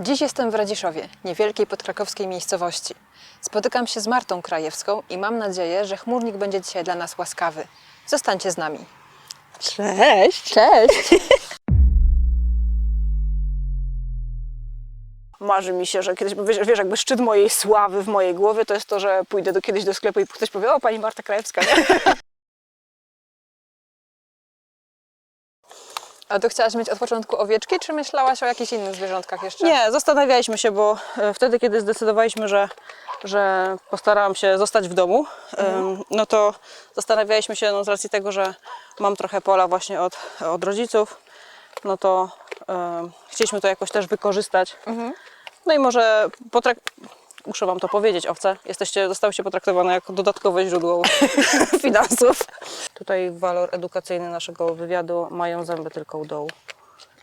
Dziś jestem w Radziszowie, niewielkiej podkrakowskiej miejscowości. Spotykam się z Martą Krajewską i mam nadzieję, że chmurnik będzie dzisiaj dla nas łaskawy. Zostańcie z nami. Cześć! Cześć! Marzy mi się, że kiedyś, wiesz, wiesz, jakby szczyt mojej sławy w mojej głowie to jest to, że pójdę do, kiedyś do sklepu i ktoś powie, o pani Marta Krajewska, nie? A to chciałaś mieć od początku owieczki, czy myślałaś o jakichś innych zwierzątkach jeszcze? Nie, zastanawialiśmy się, bo e, wtedy, kiedy zdecydowaliśmy, że, że postarałam się zostać w domu, em, no to zastanawialiśmy się no, z racji tego, że mam trochę pola właśnie od, od rodziców, no to chcieliśmy to jakoś też wykorzystać. No i może muszę Wam to powiedzieć, owce, jesteście, zostałyście potraktowane jako dodatkowe źródło finansów. Tutaj walor edukacyjny naszego wywiadu mają zęby tylko u dołu.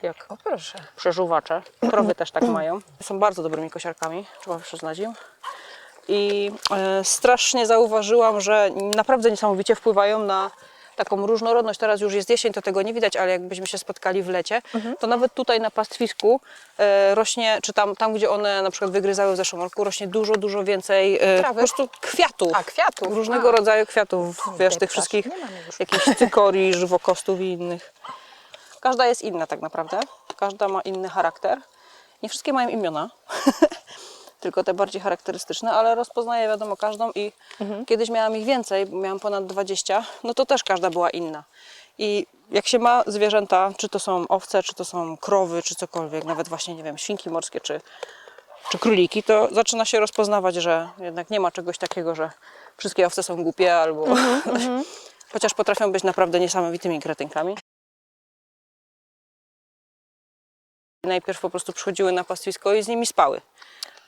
Jak O proszę. przeżuwacze. Krowy też tak mają. Są bardzo dobrymi kosiarkami, trzeba przyznać im. I e, strasznie zauważyłam, że naprawdę niesamowicie wpływają na taką różnorodność. Teraz już jest jesień, to tego nie widać, ale jakbyśmy się spotkali w lecie, to nawet tutaj na pastwisku e, rośnie, czy tam, tam, gdzie one na przykład wygryzały w zeszłym roku, rośnie dużo, dużo więcej e, po prostu kwiatów. A, kwiatów. Różnego A. rodzaju kwiatów, wiesz, tych wszystkich jakichś cykorii, żywokostów i innych. Każda jest inna tak naprawdę. Każda ma inny charakter. Nie wszystkie mają imiona, tylko te bardziej charakterystyczne, ale rozpoznaję wiadomo każdą i kiedyś miałam ich więcej, miałam ponad 20, no to też każda była inna. I jak się ma zwierzęta, czy to są owce, czy to są krowy, czy cokolwiek, nawet właśnie, nie wiem, świnki morskie, czy, czy króliki, to zaczyna się rozpoznawać, że jednak nie ma czegoś takiego, że wszystkie owce są głupie albo... Chociaż potrafią być naprawdę niesamowitymi kretynkami. Najpierw po prostu przychodziły na pastwisko i z nimi spały.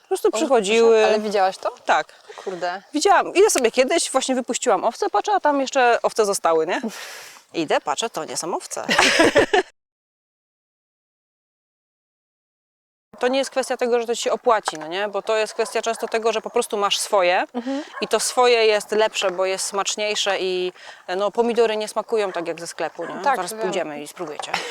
Po prostu przychodziły. Ale widziałaś to? Tak. Kurde. Widziałam, idę sobie kiedyś, właśnie wypuściłam owce, patrzę, a tam jeszcze owce zostały, nie? Idę, patrzę, to nie są owce. To nie jest kwestia tego, że to ci się opłaci, no nie? Bo to jest kwestia często tego, że po prostu masz swoje i to swoje jest lepsze, bo jest smaczniejsze i no, pomidory nie smakują tak jak ze sklepu, nie? Tak, Zaraz wiem. pójdziemy i spróbujecie.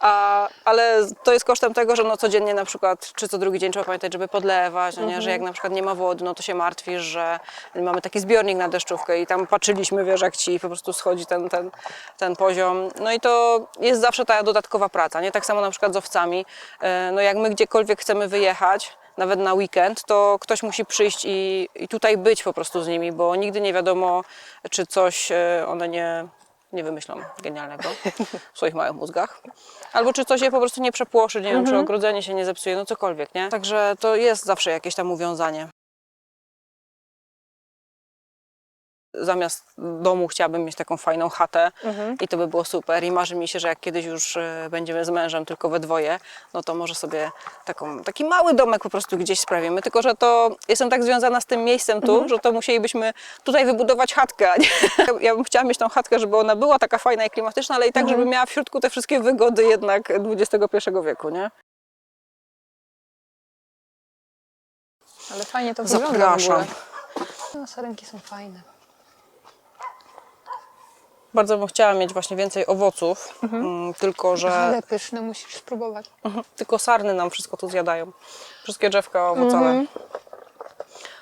A, ale to jest kosztem tego, że no codziennie na przykład, czy co drugi dzień trzeba pamiętać, żeby podlewać, no nie? że jak na przykład nie ma wody, no to się martwisz, że mamy taki zbiornik na deszczówkę i tam patrzyliśmy, wiesz, jak ci po prostu schodzi ten, ten, ten poziom. No i to jest zawsze ta dodatkowa praca, nie? Tak samo na przykład z owcami. E, No jak my gdziekolwiek chcemy wyjechać, nawet na weekend, to ktoś musi przyjść i, i tutaj być po prostu z nimi, bo nigdy nie wiadomo, czy coś e, one nie, nie wymyślą genialnego w swoich małych mózgach. Albo czy coś je po prostu nie przepłoszy, nie wiem, czy ogrodzenie się nie zepsuje, no cokolwiek, nie? Także to jest zawsze jakieś tam uwiązanie. Zamiast domu chciałabym mieć taką fajną chatę i to by było super. I marzy mi się, że jak kiedyś już e, będziemy z mężem tylko we dwoje, no to może sobie taką, taki mały domek po prostu gdzieś sprawimy. Tylko, że to jestem tak związana z tym miejscem tu, że to musielibyśmy tutaj wybudować chatkę. Ja bym chciała mieć tą chatkę, żeby ona była taka fajna i klimatyczna, ale i tak, żeby miała w środku te wszystkie wygody jednak XXI wieku, nie? Ale fajnie to wygląda Zapraszam. No, sarenki są fajne. Bardzo bym chciała mieć właśnie więcej owoców, mm, tylko że Ale pyszne, musisz spróbować. Mhm. Tylko sarny nam wszystko tu zjadają. Wszystkie drzewka owocowe.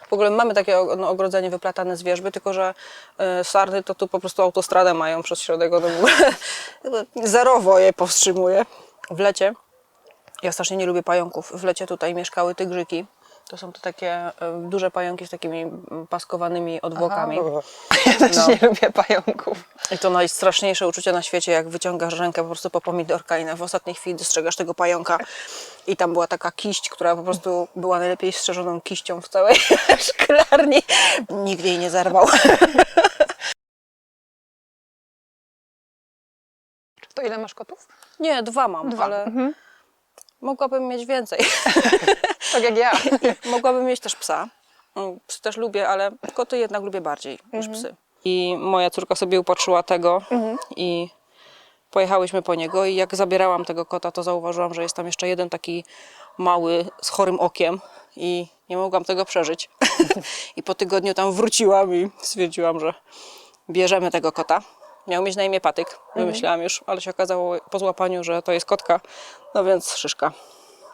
W ogóle mamy takie no, ogrodzenie wyplatane z wierzby, tylko że e, sarny to tu po prostu autostradę mają przez środek. Ogóle zerowo je powstrzymuje. W lecie, ja strasznie nie lubię pająków, w lecie tutaj mieszkały tygrzyki. To są to takie duże pająki z takimi mm, paskowanymi odwłokami. Ja też No. nie lubię pająków. I to najstraszniejsze uczucie na świecie, jak wyciągasz rękę po prostu po pomidorka i na- w ostatniej chwili dostrzegasz tego pająka. I tam była taka kiść, która po prostu była najlepiej strzeżoną kiścią w całej szklarni. Nikt jej nie zerwał. To ile masz kotów? Nie, dwa mam, Dwa. ale Mhm. Mogłabym mieć więcej. Tak jak ja. mogłabym mieć też psa. No, Psy też lubię, ale koty jednak lubię bardziej niż psy. I moja córka sobie upatrzyła tego i pojechałyśmy po niego i jak zabierałam tego kota, to zauważyłam, że jest tam jeszcze jeden taki mały z chorym okiem i nie mogłam tego przeżyć. I po tygodniu tam wróciłam i stwierdziłam, że bierzemy tego kota. Miał mieć na imię Patyk, wymyślałam już, ale się okazało po złapaniu, że to jest kotka, no więc szyszka.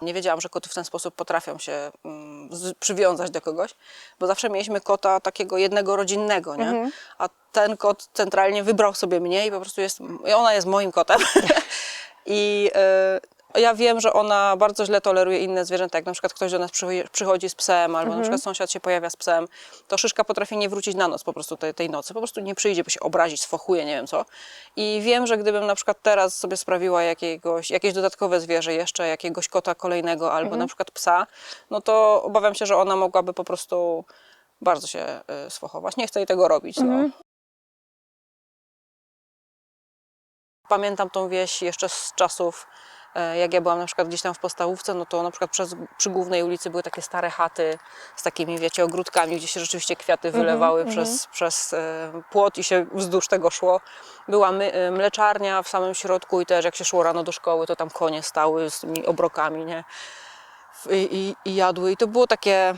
Nie wiedziałam, że koty w ten sposób potrafią się mm, z, przywiązać do kogoś, bo zawsze mieliśmy kota takiego jednego rodzinnego, nie? A ten kot centralnie wybrał sobie mnie i po prostu jest, i ona jest moim kotem. I y, ja wiem, że ona bardzo źle toleruje inne zwierzęta. Jak na przykład ktoś do nas przychodzi, z psem, albo na przykład sąsiad się pojawia z psem, to szyszka potrafi nie wrócić na noc po prostu tej, tej nocy. Po prostu nie przyjdzie, bo się obrazić, sfochuje, nie wiem co. I wiem, że gdybym na przykład teraz sobie sprawiła jakiegoś, jakieś dodatkowe zwierzę jeszcze, jakiegoś kota kolejnego, albo na przykład psa, no to obawiam się, że ona mogłaby po prostu bardzo się y, sfochować. Nie chcę jej tego robić. No. Pamiętam tą wieś jeszcze z czasów, jak ja byłam na przykład gdzieś tam w podstawówce, no to na przykład przez, przy głównej ulicy były takie stare chaty z takimi, wiecie, ogródkami, gdzie się rzeczywiście kwiaty wylewały przez, przez e, płot i się wzdłuż tego szło. Była my, e, mleczarnia w samym środku i też jak się szło rano do szkoły, to tam konie stały z tymi obrokami, nie? I, i, i jadły. I to było takie,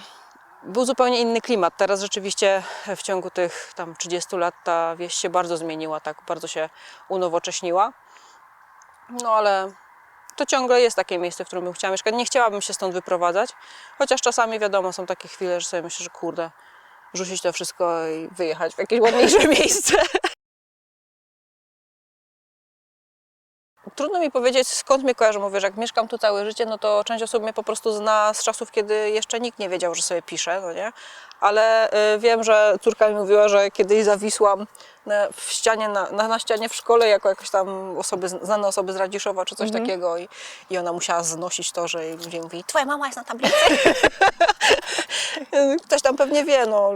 był zupełnie inny klimat. Teraz rzeczywiście w ciągu tych tam 30 lat ta wieś się bardzo zmieniła, tak bardzo się unowocześniła. No ale to ciągle jest takie miejsce, w którym bym chciała mieszkać. Nie chciałabym się stąd wyprowadzać, chociaż czasami wiadomo, są takie chwile, że sobie myślę, że kurde, rzucić to wszystko i wyjechać w jakieś ładniejsze miejsce. Trudno mi powiedzieć, skąd mnie kojarzą. Mówię, że jak mieszkam tu całe życie, no to część osób mnie po prostu zna z czasów, kiedy jeszcze nikt nie wiedział, że sobie piszę, no nie? Ale y, wiem, że córka mi mówiła, że kiedyś zawisłam na, w ścianie, na, na, na ścianie w szkole jako jakaś tam osoby, znane osoby z Radziszowa czy coś takiego i, i ona musiała znosić to, że ludzie mówili, twoja mama jest na tablicy. Ktoś tam pewnie wie, no.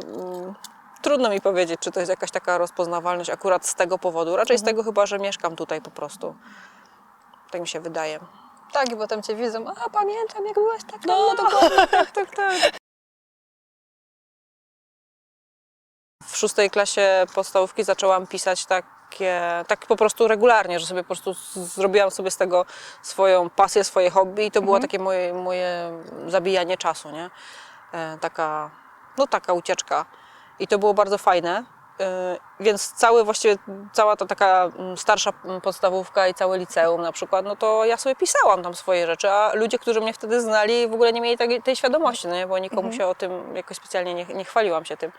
Trudno mi powiedzieć, czy to jest jakaś taka rozpoznawalność akurat z tego powodu. Raczej z tego chyba, że mieszkam tutaj po prostu. Tak mi się wydaje. Tak, i potem cię widzą, a pamiętam jak byłaś tak. No, dokładnie, tak, tak, tak. W szóstej klasie podstawówki zaczęłam pisać takie, tak po prostu regularnie, że sobie po prostu zrobiłam sobie z tego swoją pasję, swoje hobby i to było takie moje, moje zabijanie czasu, nie? E, Taka, no taka ucieczka. I to było bardzo fajne. E, Więc cały właściwie, cała ta taka mm, starsza mm, podstawówka i całe liceum na przykład, no to ja sobie pisałam tam swoje rzeczy, a ludzie, którzy mnie wtedy znali, w ogóle nie mieli tej, tej świadomości, no nie? bo nikomu się o tym jakoś specjalnie nie, nie chwaliłam się tym.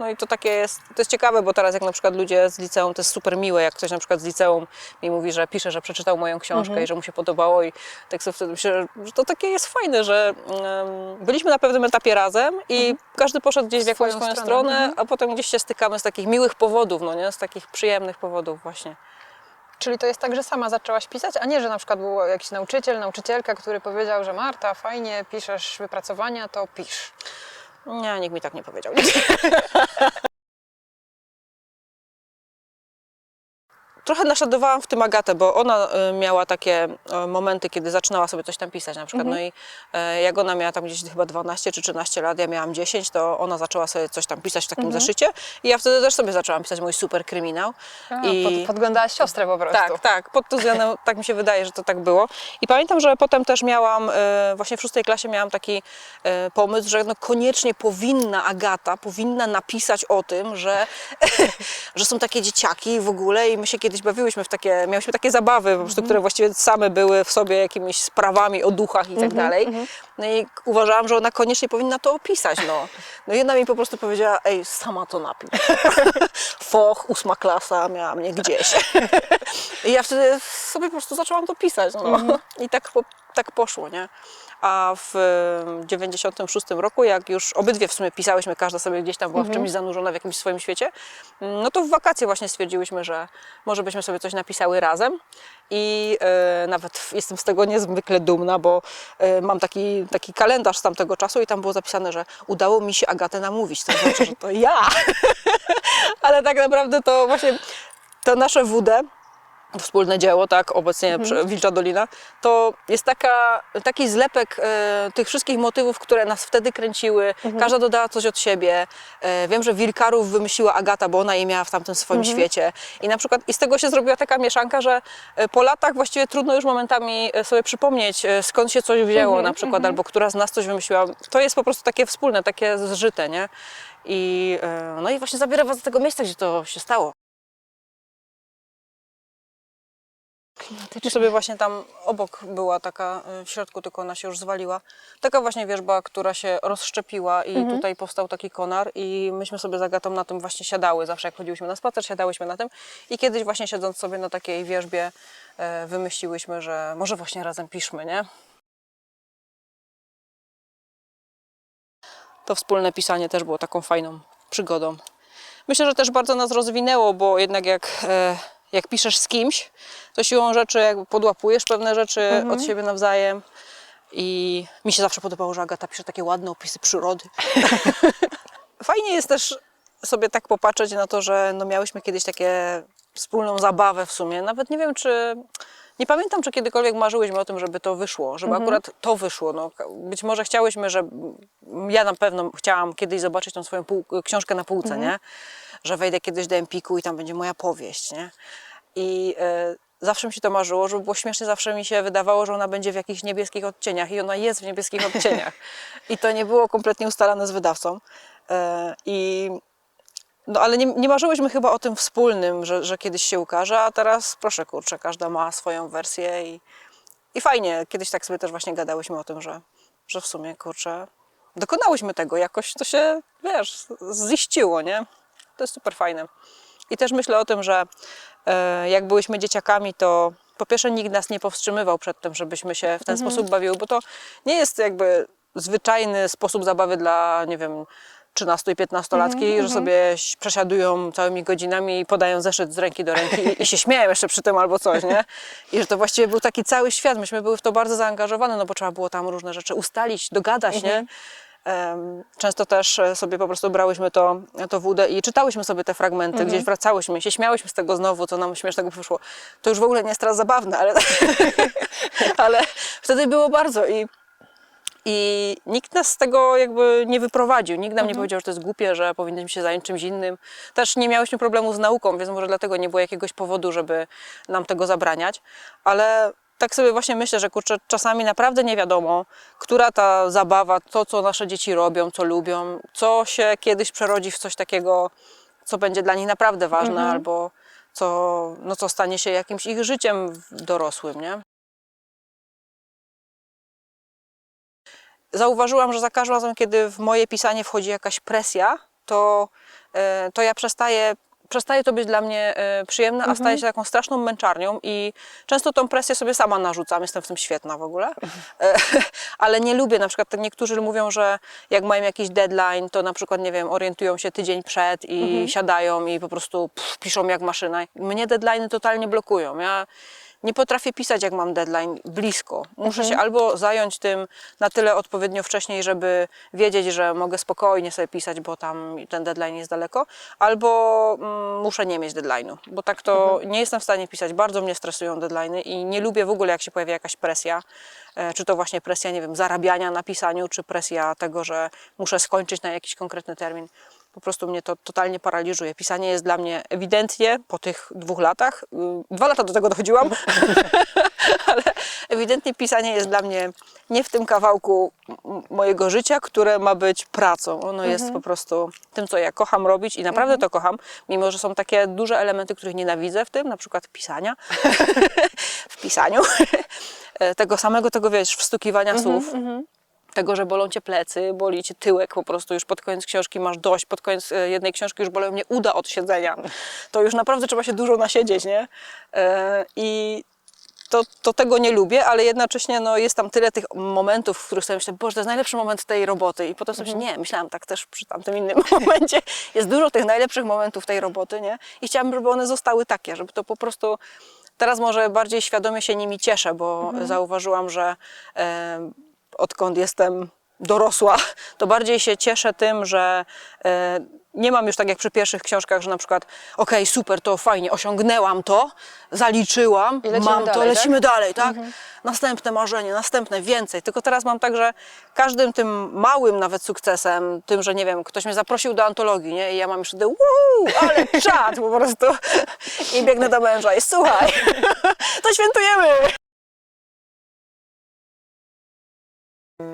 No i to takie jest, to jest ciekawe, bo teraz jak na przykład ludzie z liceum, to jest super miłe, jak ktoś na przykład z liceum mi mówi, że pisze, że przeczytał moją książkę i że mu się podobało i tak sobie wtedy myślę, że to takie jest fajne, że um, byliśmy na pewnym etapie razem i każdy poszedł gdzieś w jakąś Swoją swoją stronę. stronę, Mhm. a potem gdzieś się stykamy z takich miłych powodów, no nie, z takich przyjemnych powodów właśnie. Czyli to jest tak, że sama zaczęłaś pisać, a nie, że na przykład był jakiś nauczyciel, nauczycielka, który powiedział, że Marta, fajnie piszesz wypracowania, to pisz. Nie, nikt mi tak nie powiedział. Trochę naśladowałam w tym Agatę, bo ona y, miała takie y, momenty, kiedy zaczynała sobie coś tam pisać na przykład. No i y, jak ona miała tam gdzieś chyba 12 czy 13 lat, ja miałam 10, to ona zaczęła sobie coś tam pisać w takim zeszycie i ja wtedy też sobie zaczęłam pisać mój super kryminał. A, I- pod, podglądałaś siostrę po prostu. Tak, tak, pod tym względem tak mi się wydaje, że to tak było. I pamiętam, że potem też miałam, właśnie w szóstej klasie miałam taki pomysł, że no koniecznie powinna Agata, powinna napisać o tym, że, że są takie dzieciaki w ogóle i my się kiedyś bawiłyśmy w takie, miałyśmy takie zabawy po prostu, które właściwie same były w sobie jakimiś sprawami o duchach i tak dalej. No i uważałam, że ona koniecznie powinna to opisać, no. No i ona mi po prostu powiedziała, ej, sama to napisz. Foch, ósma klasa, miała mnie gdzieś. I ja wtedy sobie po prostu zaczęłam to pisać. No. I tak, po, tak poszło, nie? A w em, 96 roku, jak już obydwie w sumie pisałyśmy, każda sobie gdzieś tam była w czymś zanurzona w jakimś swoim świecie, no to w wakacje właśnie stwierdziłyśmy, że może byśmy sobie coś napisały razem. I e, nawet jestem z tego niezwykle dumna, bo e, mam taki, taki kalendarz z tamtego czasu i tam było zapisane, że udało mi się Agatę namówić. To znaczy, że to ja. Ale tak naprawdę to właśnie to nasze WD, wspólne dzieło, tak, obecnie mhm. Wilcza Dolina, to jest taka, taki zlepek e, tych wszystkich motywów, które nas wtedy kręciły. Każda dodała coś od siebie. E, wiem, że Wilkarów wymyśliła Agata, bo ona je miała w tamtym swoim świecie. I na przykład i z tego się zrobiła taka mieszanka, że e, po latach właściwie trudno już momentami e, sobie przypomnieć, e, skąd się coś wzięło na przykład, albo która z nas coś wymyśliła. To jest po prostu takie wspólne, takie zżyte, nie? I, e, no i właśnie zabiorę was do tego miejsca, gdzie to się stało. Klimatycznie. My sobie właśnie tam obok była taka, y, w środku tylko ona się już zwaliła, taka właśnie wierzba, która się rozszczepiła i tutaj powstał taki konar i myśmy sobie z Agatą na tym właśnie siadały, zawsze jak chodziłyśmy na spacer, siadałyśmy na tym i kiedyś właśnie siedząc sobie na takiej wierzbie e, wymyśliłyśmy, że może właśnie razem piszmy, nie? To wspólne pisanie też było taką fajną przygodą. Myślę, że też bardzo nas rozwinęło, bo jednak jak, e, jak piszesz z kimś, to siłą rzeczy jakby podłapujesz pewne rzeczy od siebie nawzajem. I mi się zawsze podobało, że Agata pisze takie ładne opisy przyrody. Fajnie jest też sobie tak popatrzeć na to, że no miałyśmy kiedyś takie wspólną zabawę w sumie. Nawet nie wiem, czy. Nie pamiętam, czy kiedykolwiek marzyłyśmy o tym, żeby to wyszło, żeby akurat to wyszło. No, być może chciałyśmy, że ja na pewno chciałam kiedyś zobaczyć tą swoją pół, książkę na półce, nie? Że wejdę kiedyś do Empiku i tam będzie moja powieść, nie? I e, zawsze mi się to marzyło, żeby było śmiesznie, zawsze mi się wydawało, że ona będzie w jakichś niebieskich odcieniach i ona jest w niebieskich odcieniach. I to nie było kompletnie ustalane z wydawcą. E, I no ale nie, nie marzyłyśmy chyba o tym wspólnym, że, że kiedyś się ukaże, a teraz proszę kurczę, każda ma swoją wersję i, i fajnie. Kiedyś tak sobie też właśnie gadałyśmy o tym, że, że w sumie kurczę, dokonałyśmy tego, jakoś to się, wiesz, ziściło, nie? To jest super fajne. I też myślę o tym, że e, jak byłyśmy dzieciakami, to po pierwsze nikt nas nie powstrzymywał przed tym, żebyśmy się w ten sposób bawiły, bo to nie jest jakby zwyczajny sposób zabawy dla, nie wiem, 13 i 15-latki, że sobie ś- przesiadują całymi godzinami i podają zeszyt z ręki do ręki i, i się śmieją jeszcze przy tym albo coś, nie? I że to właściwie był taki cały świat. Myśmy były w to bardzo zaangażowane, no bo trzeba było tam różne rzeczy ustalić, dogadać, nie? Em, Często też e, sobie po prostu brałyśmy to, to wódę i czytałyśmy sobie te fragmenty, gdzieś wracałyśmy, się śmiałyśmy z tego znowu, co nam śmiesznego wyszło. To już w ogóle nie jest teraz zabawne, ale, ale wtedy było bardzo i i nikt nas z tego jakby nie wyprowadził. Nikt nam nie powiedział, że to jest głupie, że powinniśmy się zająć czymś innym. Też nie miałyśmy problemu z nauką, więc może dlatego nie było jakiegoś powodu, żeby nam tego zabraniać. Ale tak sobie właśnie myślę, że kurczę, czasami naprawdę nie wiadomo, która ta zabawa, to co nasze dzieci robią, co lubią, co się kiedyś przerodzi w coś takiego, co będzie dla nich naprawdę ważne, albo co, no, co stanie się jakimś ich życiem dorosłym, nie? Zauważyłam, że za każdym razem, kiedy w moje pisanie wchodzi jakaś presja, to, e, to ja przestaję, przestaje to być dla mnie e, przyjemne, a staje się taką straszną męczarnią i często tą presję sobie sama narzucam, jestem w tym świetna w ogóle, E, ale nie lubię, na przykład niektórzy mówią, że jak mają jakiś deadline, to na przykład, nie wiem, orientują się tydzień przed i siadają i po prostu pff, piszą jak maszyna. Mnie deadline'y totalnie blokują. Ja nie potrafię pisać, jak mam deadline blisko. Muszę się albo zająć tym na tyle odpowiednio wcześniej, żeby wiedzieć, że mogę spokojnie sobie pisać, bo tam ten deadline jest daleko, albo mm, muszę nie mieć deadline'u, bo tak to nie jestem w stanie pisać. Bardzo mnie stresują deadline'y i nie lubię w ogóle, jak się pojawia jakaś presja, e, czy to właśnie presja, nie wiem, zarabiania na pisaniu, czy presja tego, że muszę skończyć na jakiś konkretny termin. Po prostu mnie to totalnie paraliżuje. Pisanie jest dla mnie ewidentnie po tych dwóch latach, y, dwa lata do tego dochodziłam, ale ewidentnie pisanie jest dla mnie nie w tym kawałku mojego życia, które ma być pracą. Ono jest po prostu tym, co ja kocham robić i naprawdę to kocham, mimo że są takie duże elementy, których nienawidzę w tym, na przykład pisania, w pisaniu, E, tego samego, tego wiesz, wstukiwania słów tego, że bolą cię plecy, boli cię tyłek, po prostu już pod koniec książki masz dość, pod koniec e, jednej książki już bolą mnie uda od siedzenia. To już naprawdę trzeba się dużo nasiedzieć, nie? E, I to, to tego nie lubię, ale jednocześnie no, jest tam tyle tych momentów, w których sobie myślę, boże, to jest najlepszy moment tej roboty i potem sobie myślę, nie, myślałam tak też przy tamtym innym momencie. Jest dużo tych najlepszych momentów tej roboty, nie? I chciałabym, żeby one zostały takie, żeby to po prostu Teraz może bardziej świadomie się nimi cieszę, bo zauważyłam, że e, odkąd jestem dorosła, to bardziej się cieszę tym, że e, nie mam już tak jak przy pierwszych książkach, że na przykład okej, super, to fajnie, osiągnęłam to, zaliczyłam, mam to, dalej, tak? lecimy dalej, tak? Następne marzenie, następne, więcej. Tylko teraz mam tak, że każdym tym małym nawet sukcesem, tym, że nie wiem, ktoś mnie zaprosił do antologii, nie? I ja mam już wtedy, ale czad po prostu. I biegnę do męża i słuchaj, to świętujemy.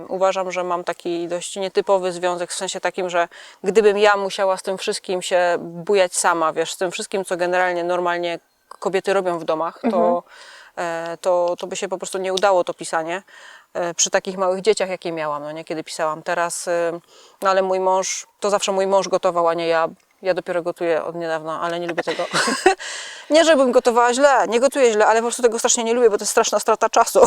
Uważam, że mam taki dość nietypowy związek, w sensie takim, że gdybym ja musiała z tym wszystkim się bujać sama, wiesz, z tym wszystkim, co generalnie normalnie kobiety robią w domach, to e, to, to by się po prostu nie udało to pisanie e, przy takich małych dzieciach, jakie miałam, no nie, kiedy pisałam. Teraz, e, no ale mój mąż, to zawsze mój mąż gotował, a nie ja. Ja dopiero gotuję od niedawna, ale nie lubię tego. nie, żebym gotowała źle, nie gotuję źle, ale po prostu tego strasznie nie lubię, bo to jest straszna strata czasu.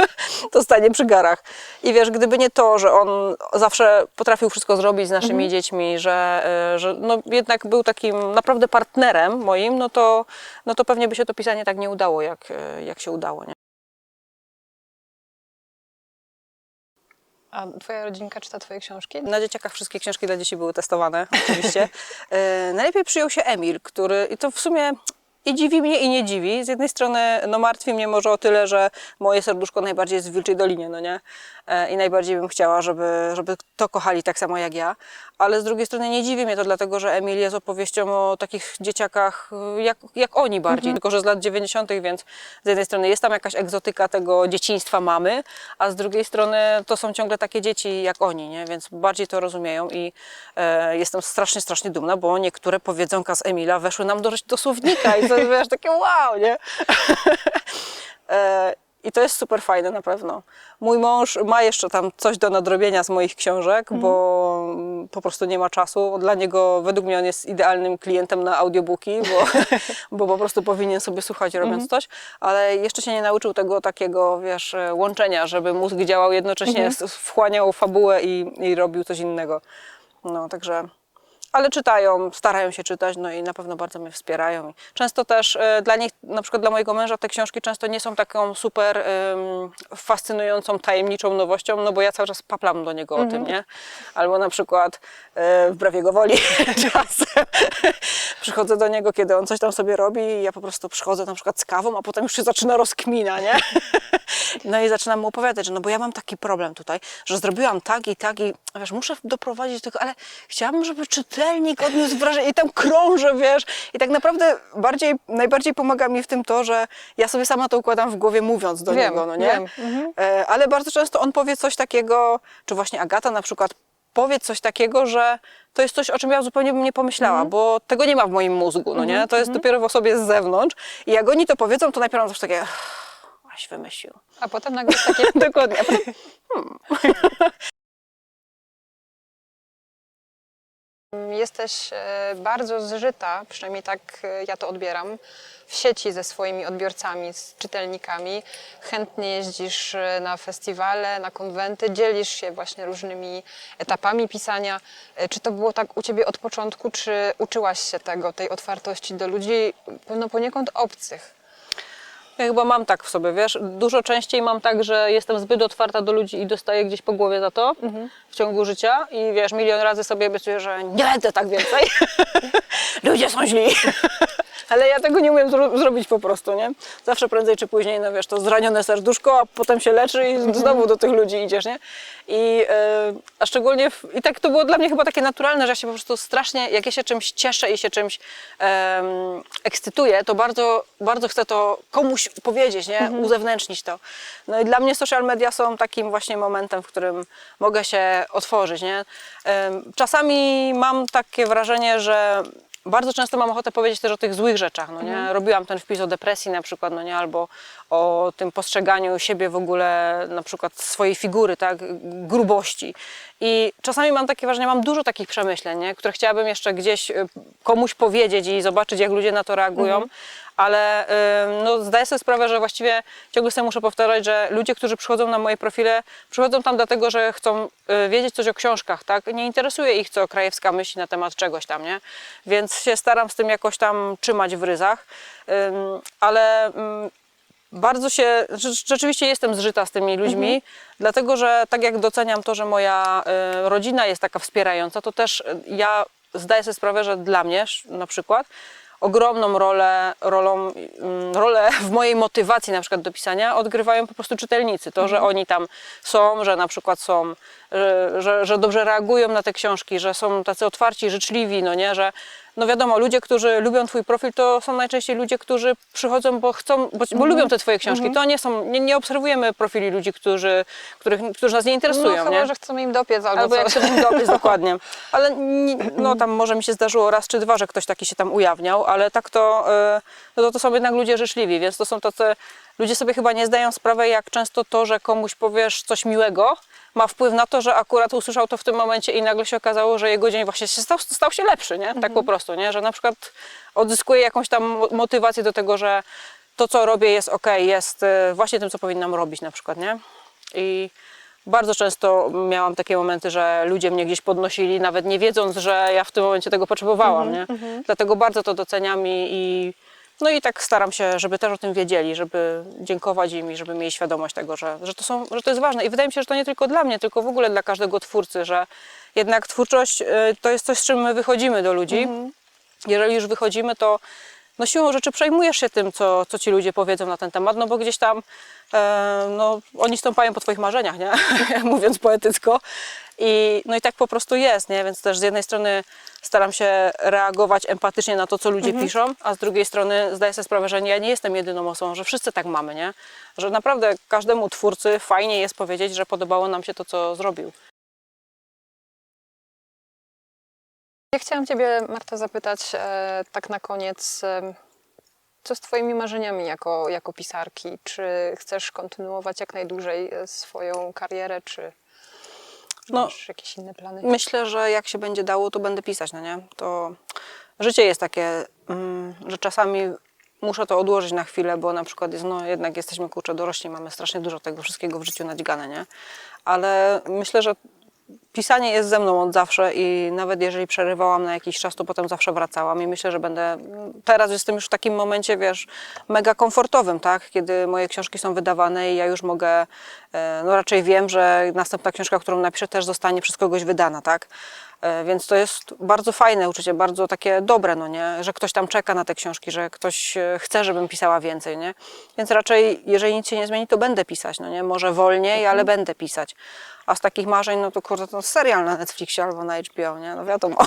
to stanie przy garach. I wiesz, gdyby nie to, że on zawsze potrafił wszystko zrobić z naszymi dziećmi, że, e, że no jednak był takim naprawdę partnerem moim, no to, no to pewnie by się to pisanie tak nie udało, jak, e, jak się udało. Nie? A twoja rodzinka czyta twoje książki? Na dzieciakach wszystkie książki dla dzieci były testowane, oczywiście. E, najlepiej przyjął się Emil, który, i to w sumie i dziwi mnie, i nie dziwi. Z jednej strony no, martwi mnie może o tyle, że moje serduszko najbardziej jest w Wilczej Dolinie, no nie? E, I najbardziej bym chciała, żeby, żeby to kochali tak samo jak ja. Ale z drugiej strony nie dziwi mnie to dlatego, że Emil jest opowieścią o takich dzieciakach y, jak, jak oni bardziej, tylko że z lat 90., więc z jednej strony jest tam jakaś egzotyka tego dzieciństwa mamy, a z drugiej strony to są ciągle takie dzieci jak oni, nie? więc bardziej to rozumieją i e, jestem strasznie, strasznie dumna, bo niektóre powiedzonka z Emila weszły nam do, do słownika i to wiesz, takie wow, nie? E, I to jest super fajne na pewno. Mój mąż ma jeszcze tam coś do nadrobienia z moich książek, bo mm, po prostu nie ma czasu. Dla niego, według mnie, on jest idealnym klientem na audiobooki, bo, bo po prostu powinien sobie słuchać robiąc coś, ale jeszcze się nie nauczył tego takiego, wiesz, e, łączenia, żeby mózg działał jednocześnie, s- wchłaniał fabułę i, i robił coś innego. No, także ale czytają, starają się czytać, no i na pewno bardzo mnie wspierają. Często też e, dla nich, na przykład dla mojego męża, te książki często nie są taką super fascynującą, tajemniczą nowością, no bo ja cały czas paplam do niego o tym, nie? Albo na przykład e, wbrew jego woli czasem przychodzę do niego, kiedy on coś tam sobie robi i ja po prostu przychodzę na przykład z kawą, a potem już się zaczyna rozkmina, nie? No i zaczynam mu opowiadać, że no bo ja mam taki problem tutaj, że zrobiłam tak i tak i wiesz, muszę doprowadzić do tego, ale chciałabym, żeby czytelnik odniósł wrażenie i tam krążę, wiesz. I tak naprawdę bardziej, najbardziej pomaga mi w tym to, że ja sobie sama to układam w głowie mówiąc do Wiem, niego, no nie? wiem. Mhm. E, Ale bardzo często on powie coś takiego, czy właśnie Agata na przykład powie coś takiego, że to jest coś, o czym ja zupełnie bym nie pomyślała, Mhm. bo tego nie ma w moim mózgu, no nie? To jest dopiero w osobie z zewnątrz. I jak oni to powiedzą, to najpierw mam coś takie, aś wymyślił. A potem nagle takie Dokładnie. A potem, Jesteś e, bardzo zżyta, przynajmniej tak e, ja to odbieram, w sieci ze swoimi odbiorcami, z czytelnikami. Chętnie jeździsz e, na festiwale, na konwenty, dzielisz się właśnie różnymi etapami pisania. Czy to było tak u Ciebie od początku, czy uczyłaś się tego, tej otwartości do ludzi no poniekąd obcych? Ja chyba mam tak w sobie, wiesz, dużo częściej mam tak, że jestem zbyt otwarta do ludzi i dostaję gdzieś po głowie za to w ciągu życia i wiesz, milion razy sobie obiecuję, że nie będę tak więcej. Ludzie są źli. Ale ja tego nie umiem zro- zrobić po prostu, nie? Zawsze prędzej czy później, no wiesz, to zranione serduszko, a potem się leczy i znowu do tych ludzi idziesz, nie? I, e, a szczególnie, w, i tak to było dla mnie chyba takie naturalne, że ja się po prostu strasznie, jak ja się czymś cieszę i się czymś em, ekscytuję, to bardzo, bardzo chcę to komuś powiedzieć, nie? Uzewnętrznić to. No i dla mnie social media są takim właśnie momentem, w którym mogę się otworzyć, nie? Czasami mam takie wrażenie, że bardzo często mam ochotę powiedzieć też o tych złych rzeczach, no nie? Robiłam ten wpis o depresji na przykład, no nie? Albo o tym postrzeganiu siebie w ogóle, na przykład swojej figury, tak? Grubości. I czasami mam takie wrażenie, mam dużo takich przemyśleń, nie? które chciałabym jeszcze gdzieś y, komuś powiedzieć i zobaczyć, jak ludzie na to reagują. Ale no, zdaję sobie sprawę, że właściwie ciągle sobie muszę powtarzać, że ludzie, którzy przychodzą na moje profile, przychodzą tam dlatego, że chcą y, wiedzieć coś o książkach, tak? Nie interesuje ich, co Krajewska myśli na temat czegoś tam, nie? Więc się staram z tym jakoś tam trzymać w ryzach. Ale bardzo się, rze- rzeczywiście jestem zżyta z tymi ludźmi, dlatego że tak jak doceniam to, że moja y, rodzina jest taka wspierająca, to też y, ja zdaję sobie sprawę, że dla mnie na przykład ogromną rolę, rolą, ym, rolę w mojej motywacji na przykład do pisania odgrywają po prostu czytelnicy. To, że oni tam są, że na przykład są, że, że, że dobrze reagują na te książki, że są tacy otwarci, życzliwi, no nie, że no wiadomo, ludzie, którzy lubią twój profil, to są najczęściej ludzie, którzy przychodzą, bo chcą, bo, bo lubią te twoje książki. To nie są, nie, nie obserwujemy profili ludzi, którzy, których, którzy nas nie No interesują, chyba, nie? że chcemy im dopiec albo, Albo jak coś. sobie dopis, dokładnie. Ale no tam może mi się zdarzyło raz czy dwa, że ktoś taki się tam ujawniał, ale tak to, e, no to, to są jednak ludzie życzliwi, więc to są tacy ludzie sobie chyba nie zdają sprawy, jak często to, że komuś powiesz coś miłego, ma wpływ na to, że akurat usłyszał to w tym momencie i nagle się okazało, że jego dzień właśnie się stał, stał się lepszy, nie? Tak po prostu, nie? Że na przykład odzyskuje jakąś tam mo- motywację do tego, że to, co robię jest ok, jest e, właśnie tym, co powinnam robić na przykład, nie? I bardzo często miałam takie momenty, że ludzie mnie gdzieś podnosili, nawet nie wiedząc, że ja w tym momencie tego potrzebowałam, nie? Dlatego bardzo to doceniam i, i no i tak staram się, żeby też o tym wiedzieli, żeby dziękować im i żeby mieli świadomość tego, że, że, to są, że to jest ważne. I wydaje mi się, że to nie tylko dla mnie, tylko w ogóle dla każdego twórcy, że jednak twórczość y, to jest coś, z czym my wychodzimy do ludzi. Jeżeli już wychodzimy, to no siłą rzeczy przejmujesz się tym, co, co ci ludzie powiedzą na ten temat, no bo gdzieś tam e, no, oni stąpają po twoich marzeniach, nie? mówiąc poetycko. I, no i tak po prostu jest, nie? Więc też z jednej strony staram się reagować empatycznie na to, co ludzie piszą, a z drugiej strony zdaję sobie sprawę, że ja nie jestem jedyną osobą, że wszyscy tak mamy, nie? Że naprawdę każdemu twórcy fajnie jest powiedzieć, że podobało nam się to, co zrobił. Ja chciałam Ciebie, Marta, zapytać e, tak na koniec, e, co z Twoimi marzeniami jako, jako pisarki? Czy chcesz kontynuować jak najdłużej e, swoją karierę, czy No, masz jakieś inne plany? Myślę, że jak się będzie dało, to będę pisać, no nie? To życie jest takie, mm, że czasami muszę to odłożyć na chwilę, bo na przykład jest, no jednak jesteśmy kurczę dorośli, mamy strasznie dużo tego wszystkiego w życiu nadźgane, nie? Ale myślę, że pisanie jest ze mną od zawsze i nawet jeżeli przerywałam na jakiś czas, to potem zawsze wracałam i myślę, że będę, teraz jestem już w takim momencie, wiesz, mega komfortowym, tak, kiedy moje książki są wydawane i ja już mogę, e, no raczej wiem, że następna książka, którą napiszę też zostanie przez kogoś wydana, tak, E, więc to jest bardzo fajne uczucie, bardzo takie dobre, no nie, że ktoś tam czeka na te książki, że ktoś e, chce, żebym pisała więcej, nie, więc raczej, jeżeli nic się nie zmieni, to będę pisać, no nie, może wolniej, ale będę pisać. A z takich marzeń, no to kurde, to serial na Netflixie albo na HBO, nie? No wiadomo.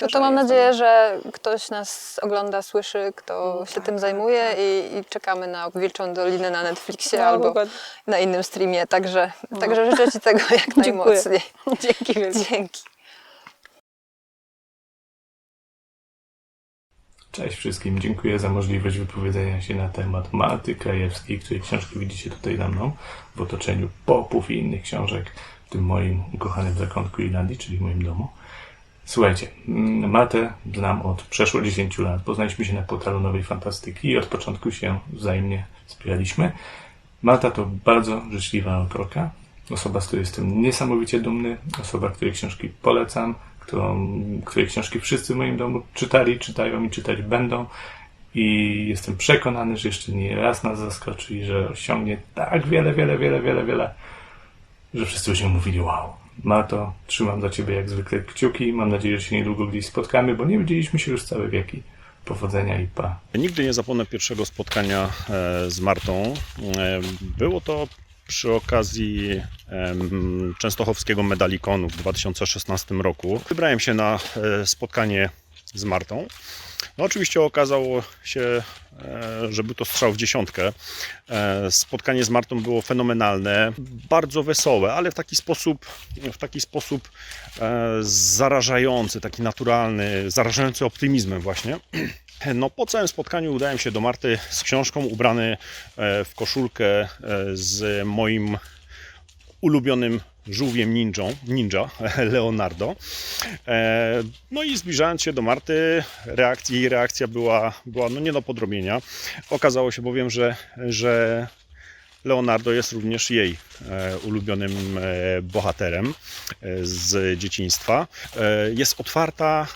No to mam nadzieję, że ktoś nas ogląda, słyszy, kto się tym zajmuje i, i czekamy na Wilczą Dolinę na Netflixie No, albo dokładnie. na innym streamie, także, także życzę Ci tego jak Dziękuję. najmocniej. Dzięki wielkie. Dzięki. Cześć wszystkim, dziękuję za możliwość wypowiedzenia się na temat Malty Krajewskiej, której książki widzicie tutaj za mną, w otoczeniu popów i innych książek, w tym moim ukochanym zakątku Irlandii, czyli moim domu. Słuchajcie, mm, Maltę znam od przeszło 10 lat. Poznaliśmy się na portalu Nowej Fantastyki i od początku się wzajemnie wspieraliśmy. Malta to bardzo życzliwa autorka, osoba, z której jestem niesamowicie dumny, osoba, której książki polecam, którą, której książki wszyscy w moim domu czytali, czytają i czytać będą. I jestem przekonany, że jeszcze nie raz nas zaskoczy i że osiągnie tak wiele, wiele, wiele, wiele, wiele, że wszyscy będą mówili wow. Marto, trzymam za Ciebie jak zwykle kciuki. Mam nadzieję, że się niedługo gdzieś spotkamy, bo nie widzieliśmy się już całe wieki. Powodzenia i pa. Nigdy nie zapomnę pierwszego spotkania e, z Martą. E, Było to przy okazji em, Częstochowskiego Medalikonu w 2016 roku. Wybrałem się na e, spotkanie z Martą. No oczywiście okazało się, e, że był to strzał w dziesiątkę. E, Spotkanie z Martą było fenomenalne, bardzo wesołe, ale w taki sposób, w taki sposób zarażający, taki naturalny, zarażający optymizmem właśnie. No, po całym spotkaniu udałem się do Marty z książką, ubrany e, w koszulkę e, z moim ulubionym żółwiem ninją, ninja, Leonardo. E, No i zbliżając się do Marty, reakcja, jej reakcja była, była no nie do podrobienia. Okazało się bowiem, że, że Leonardo jest również jej e, ulubionym e, bohaterem e, z dzieciństwa. Jest otwarta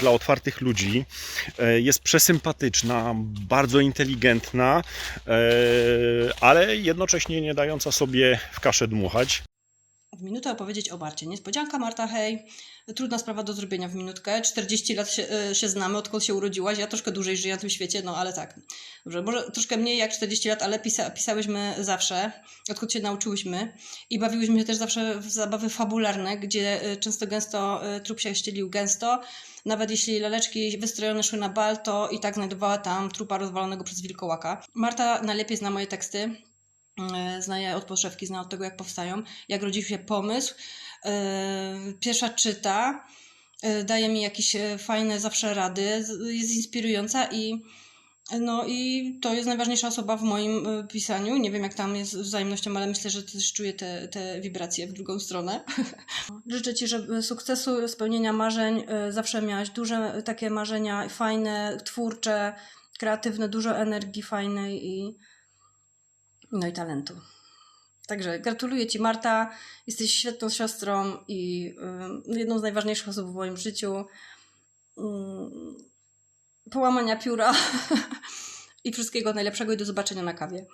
dla otwartych ludzi, jest przesympatyczna, bardzo inteligentna, ale jednocześnie nie dająca sobie w kaszę dmuchać. W minutę opowiedzieć o Marcie. Niespodzianka, Marta, hej. Trudna sprawa do zrobienia w minutkę. 40 lat się, y, się znamy, odkąd się urodziłaś. Ja troszkę dłużej żyję na tym świecie, no ale tak. Dobrze, może troszkę mniej jak 40 lat, ale pisa, pisałyśmy zawsze, odkąd się nauczyłyśmy. I bawiłyśmy się też zawsze w zabawy fabularne, gdzie y, często gęsto y, trup się ścielił gęsto. Nawet jeśli laleczki wystrojone szły na bal, to i tak znajdowała tam trupa rozwalonego przez wilkołaka. Marta najlepiej zna moje teksty. E, zna je od podszewki, zna od tego, jak powstają, jak rodzi się pomysł. E, Pierwsza czyta, e, daje mi jakieś fajne zawsze rady, jest inspirująca i No i to jest najważniejsza osoba w moim pisaniu. Nie wiem, jak tam jest z wzajemnością, ale myślę, że też czuję te, te wibracje w drugą stronę. Życzę Ci, żeby sukcesu, spełnienia marzeń. Zawsze miałaś duże takie marzenia, fajne, twórcze, kreatywne, dużo energii fajnej i no i talentu. Także gratuluję Ci, Marta. Jesteś świetną siostrą i y, jedną z najważniejszych osób w moim życiu. Mm, Połamania pióra i wszystkiego najlepszego i do zobaczenia na kawie.